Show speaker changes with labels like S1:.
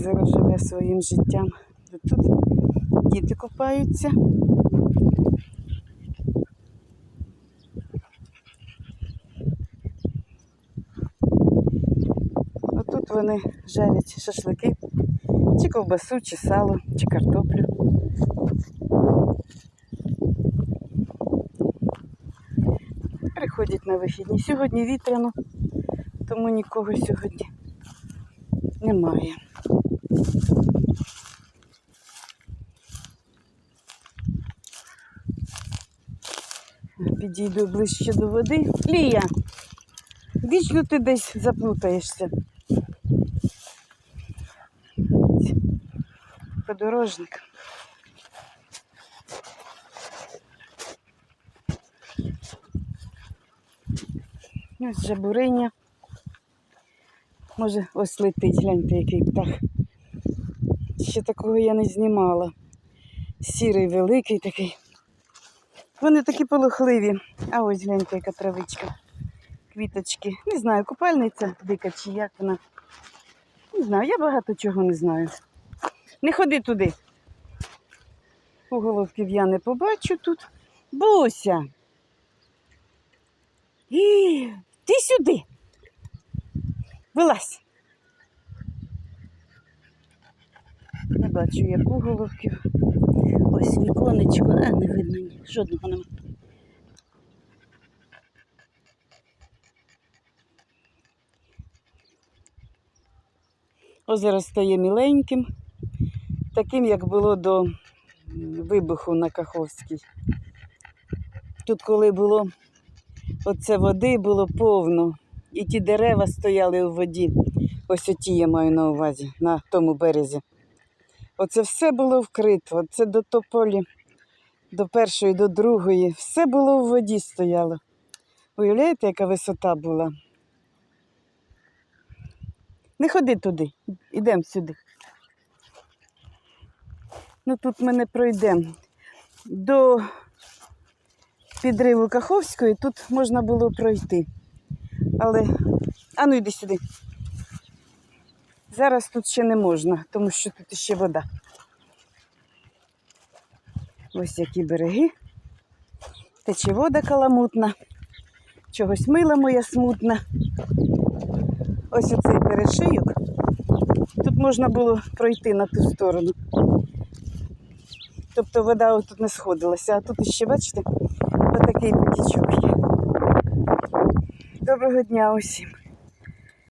S1: озеро живе своїм життям. Тут діти купаються. Отут вони жарять шашлики, чи ковбасу, чи сало, чи картоплю. Приходять на вихідні. Сьогодні вітряно, тому нікого сьогодні немає. Підійду ближче до води. Лія, вічно ти десь заплутаєшся. Подорожник. Ось жабуриня. Може, ось летить, гляньте, який птах. Ще такого я не знімала. Сірий великий такий. Вони такі полохливі. А ось гляньте, яка травичка. Квіточки. Не знаю, купальниця дика чи як вона. Не знаю, я багато чого не знаю. Не ходи туди. Уголовків я не побачу тут. Буся. І, ти сюди. Вилазь. Не бачу, як уголовків. Ось віконечко, а не видно ні. Жодного нема. Озеро стає міленьким, таким, як було до вибуху на Каховській. Тут, коли було оце води, було повно, і ті дерева стояли у воді. Ось оті я маю на увазі, на тому березі. Оце все було вкрито, оце до тополі, до першої, до другої. Все було в воді стояло. Уявляєте, яка висота була? Не ходи туди, ідемо сюди. Ну тут ми не пройдемо. До підриву Каховської тут можна було пройти. Але. А ну йди сюди. Зараз тут ще не можна, тому що тут ще вода. Ось які береги. Тече вода каламутна. Чогось мила моя смутна. Ось оцей перешийок. Тут можна було пройти на ту сторону. Тобто вода отут не сходилася, а тут іще, бачите, отакий потічок є. Доброго дня усім.